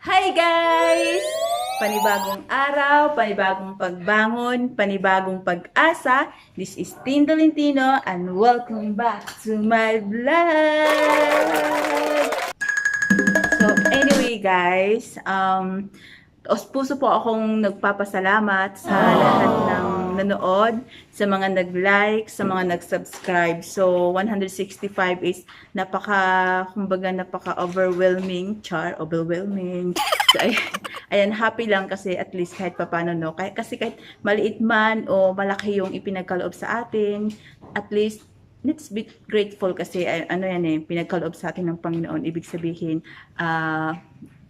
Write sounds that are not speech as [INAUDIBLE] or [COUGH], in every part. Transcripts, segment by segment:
Hi guys! Panibagong araw, panibagong pagbangon, panibagong pag-asa. This is Tin Tolentino and welcome back to my vlog! So anyway guys, um, os puso po akong nagpapasalamat sa lahat ng nanood, sa mga nag-like, sa mga nag-subscribe. So 165 is napaka, kumbaga napaka-overwhelming, char, overwhelming. So, ay, [LAUGHS] ayan, happy lang kasi at least kahit papano, no? Kasi kahit maliit man o malaki yung ipinagkaloob sa atin, at least let's be grateful kasi ano yan eh, pinagkaloob sa atin ng Panginoon. Ibig sabihin, ah,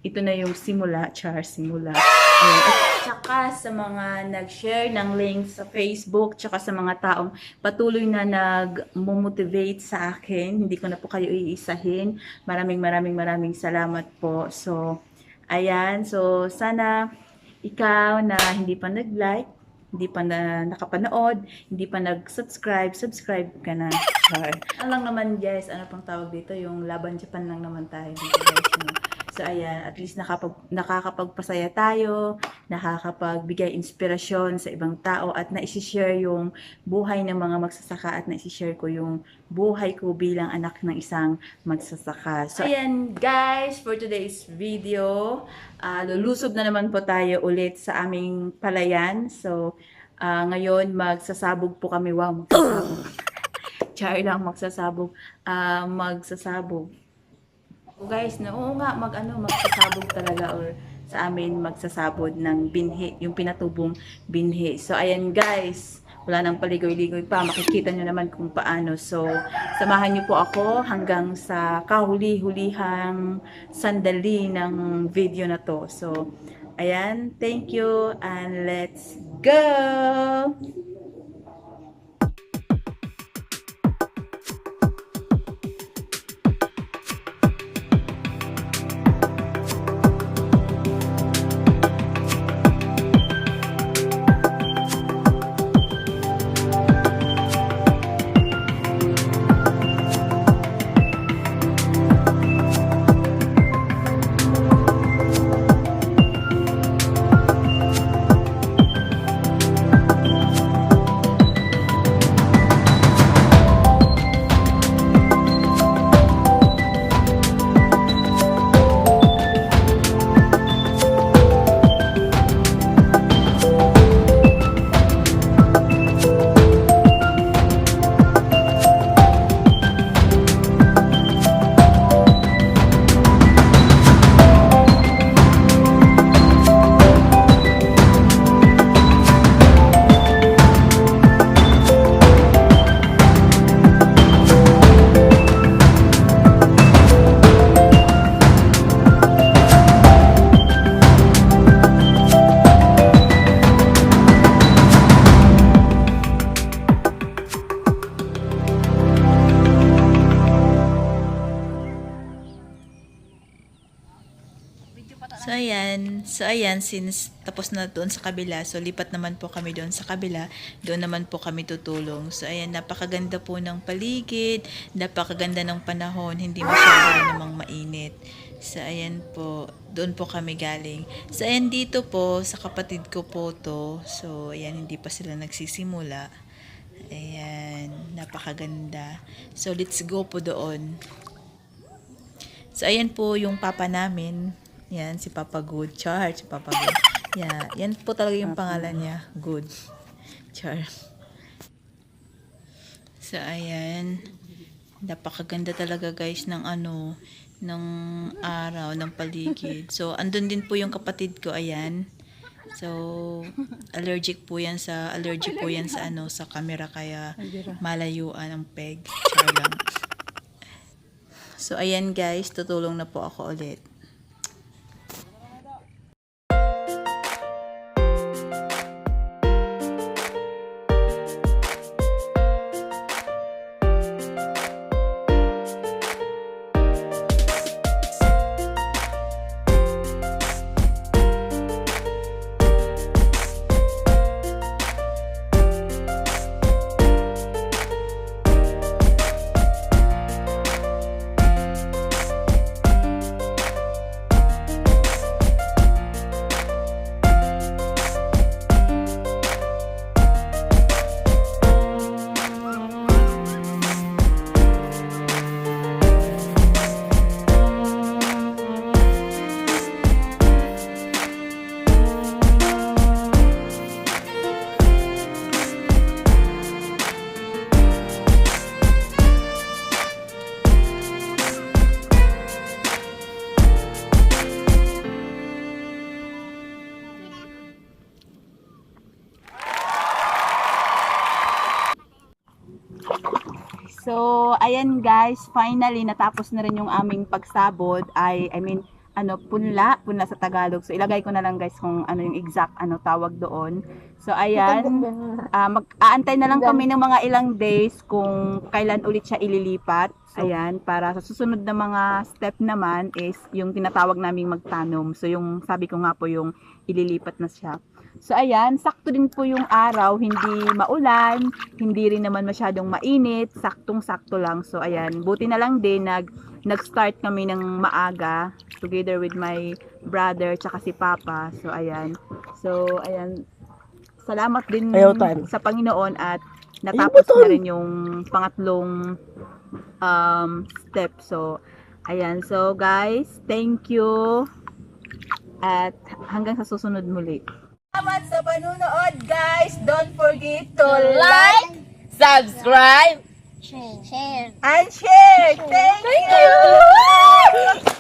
ito na yung simula, char, simula. Ayan. At saka sa mga nag-share ng link sa Facebook, tsaka sa mga taong patuloy na nag-motivate sa akin. Hindi ko na po kayo iisahin. Maraming maraming maraming salamat po. So, ayan. So, sana ikaw na hindi pa nag-like, hindi pa na nakapanood, hindi pa nag-subscribe, subscribe ka na. Char. Ano naman guys, ano pang tawag dito, yung laban Japan lang naman tayo dito guys. No? So ayan, at least nakapag, nakakapagpasaya tayo, nakakapagbigay inspirasyon sa ibang tao at naisishare yung buhay ng mga magsasaka at naisishare ko yung buhay ko bilang anak ng isang magsasaka. So ayan guys, for today's video, ah, lulusob na naman po tayo ulit sa aming palayan. So ah, ngayon magsasabog po kami. Wow, magsasabog. Char lang magsasabog. Ah, magsasabog. O guys, na oo nga, mag ano, magsasabog talaga or sa amin magsasabog ng binhi, yung pinatubong binhi. So ayan guys, wala nang paligoy-ligoy pa, makikita nyo naman kung paano. So, samahan nyo po ako hanggang sa kahuli-hulihang sandali ng video na to. So, ayan, thank you and let's go! So ayan, so ayan, since tapos na doon sa kabila, so lipat naman po kami doon sa kabila, doon naman po kami tutulong. So ayan, napakaganda po ng paligid, napakaganda ng panahon, hindi masyado namang mainit. So ayan po, doon po kami galing. So ayan dito po, sa kapatid ko po to, so ayan, hindi pa sila nagsisimula. Ayan, napakaganda. So let's go po doon. So, ayan po yung papa namin. Yan, si Papa Good. Char, si Papa Good. Yeah, yan po talaga yung pangalan niya. Good. Char. So, ayan. Napakaganda talaga guys ng ano, ng araw, ng paligid. So, andun din po yung kapatid ko, ayan. So, allergic po yan sa, allergic po yan sa ano, sa camera kaya malayuan ang peg. Char lang. So, ayan guys, tutulong na po ako ulit. So, ayan guys, finally natapos na rin yung aming pagsabod ay I mean ano punla, punla sa Tagalog. So ilagay ko na lang guys kung ano yung exact ano tawag doon. So ayan, ah mag-aantay na lang kami ng mga ilang days kung kailan ulit siya ililipat. Ayan, para sa susunod na mga step naman is yung tinatawag naming magtanom. So yung sabi ko nga po yung ililipat na siya. So ayan, sakto din po yung araw, hindi maulan, hindi rin naman masyadong mainit, saktong-sakto lang. So ayan, buti na lang din nag nag-start kami ng maaga together with my brother tsaka si Papa. So ayan. So ayan, salamat din Ayaw sa Panginoon at natapos Ayaw, na rin yung pangatlong um, step. So ayan. So guys, thank you. At hanggang sa susunod muli. Panunood guys. Don't forget to like, subscribe, Share. Share. and share. Thank you. [LAUGHS]